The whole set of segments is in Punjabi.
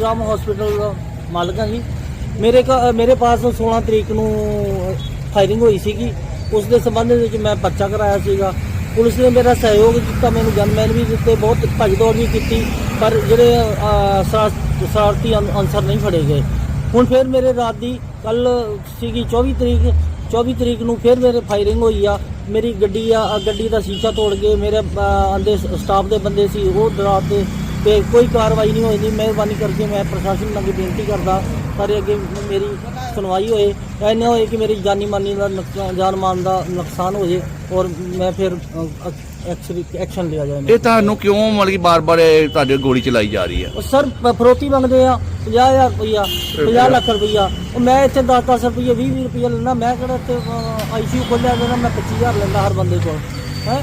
ਰਾਮ ਹਸਪੀਟਲ ਦਾ ਮਾਲਕ ਹਾਂ ਜੀ। ਮੇਰੇ ਘ- ਮੇਰੇ ਪਾਸ 16 ਤਰੀਕ ਨੂੰ ਫਾਇਰਿੰਗ ਹੋਈ ਸੀਗੀ। ਉਸ ਦੇ ਸੰਬੰਧ ਵਿੱਚ ਮੈਂ ਪਰਚਾ ਕਰਾਇਆ ਸੀਗਾ। ਪੁਲਿਸ ਨੇ ਮੇਰਾ ਸਹਿਯੋਗ ਕੀਤਾ ਮੈਨੂੰ ਗਨਮੈਨ ਵੀ ਦਿੱਤੇ ਬਹੁਤ ਭੱਜ ਦੌੜ ਵੀ ਕੀਤੀ ਪਰ ਜਿਹੜੇ ਅਹ, ਸਾ- ਸ਼ਰਾਰਤੀ ਅਨ- ਅਨਸਰ ਨਹੀਂ ਫੜੇ ਗਏ। ਹੁਣ ਫਿਰ ਮੇਰੇ ਰਾਤ ਦੀ ਕੱਲ ਸੀਗੀ 24 ਤਰੀਕ 24 ਤਰੀਕ ਨੂੰ ਫਿਰ ਮੇਰੇ ਫਾਇਰਿੰਗ ਹੋਈ ਆ। ਮੇਰੀ ਗੱਡੀ ਆ ਗੱਡੀ ਦਾ ਸ਼ੀਸ਼ਾ ਤੋੜ ਕੇ ਮੇਰੇ ਅਹ, ਅੰਦੇ ਸਟਾਫ ਦੇ ਬੰਦੇ ਸੀ ਉਹ ਡਰਾ ਤੇ ਤੇ ਕੋਈ ਕਾਰਵਾਈ ਨਹੀਂ ਹੋਈ ਦੀ ਮਿਹਰਬਾਨੀ ਕਰਕੇ ਮੈਂ ਪ੍ਰਸ਼ਾਸਨ ਅੱਗੇ ਬੇਨਤੀ ਕਰਦਾ ਪਰ ਅੱਗੇ ਮੇਰੀ ਸੁਣਵਾਈ ਹੋਏ ਐਨੇ ਹੋਏ ਕਿ ਮੇਰੀ ਜਾਨੀ ਮਾਨੀ ਦਾ ਨੁਕਸਾਨ ਜਾਨ ਮਾਨ ਦਾ ਨੁਕਸਾਨ ਹੋ ਜੇ ਔਰ ਮੈਂ ਫਿਰ ਐਕਸ਼ਨ ਲਿਆ ਜਾਏ ਇਹ ਤੁਹਾਨੂੰ ਕਿਉਂ ਮਤਲਬ ਕਿ ਬਾਰ-ਬਾਰ ਤੁਹਾਡੇ ਗੋਲੀ ਚਲਾਈ ਜਾ ਰਹੀ ਹੈ? ਉਹ ਸਰ ਫਰੋਤੀ ਮੰਗਦੇ ਆ 50000 ਰੁਪਈਆ 50 ਲੱਖ ਰੁਪਈਆ ਉਹ ਮੈਂ ਇੱਥੇ 10 10 ਰੁਪਈਆ 20 20 ਰੁਪਈਆ ਲੈਣਾ ਮੈਂ ਕਿਹੜਾ ਇੱਥੇ ਆਈਸੀਯੂ ਖੋਲਿਆ ਮੈਂ 25000 ਲੈਂਦਾ ਹਰ ਬੰਦੇ ਕੋਲ ਹੈ?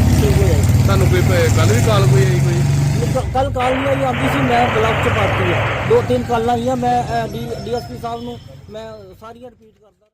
ਠੀਕ ਹੋ ਜਾਏ ਤੁਹਾਨੂੰ ਕੋਈ ਕੱਲ ਵੀ ਕਾਲ ਕੋਈ ਆਈ ਕੋਈ? ਕੱਲ ਕਾਲ ਨਹੀਂ ਆਈ ਆਉਂਦੀ ਸੀ, ਮੈਂ ਬਲਾਕ ਚ ਪਾਤੀ ਆ ਦੋ ਤਿੰਨ ਕਾਲਾਂ ਆਈਆਂ, ਮੈਂ ਡੀਐਸਪੀ ਸਾਹਿਬ ਨੂੰ ਮੈਂ ਸਾਰੀਆਂ ਰਿਪੀਟ ਕਰਦਾ।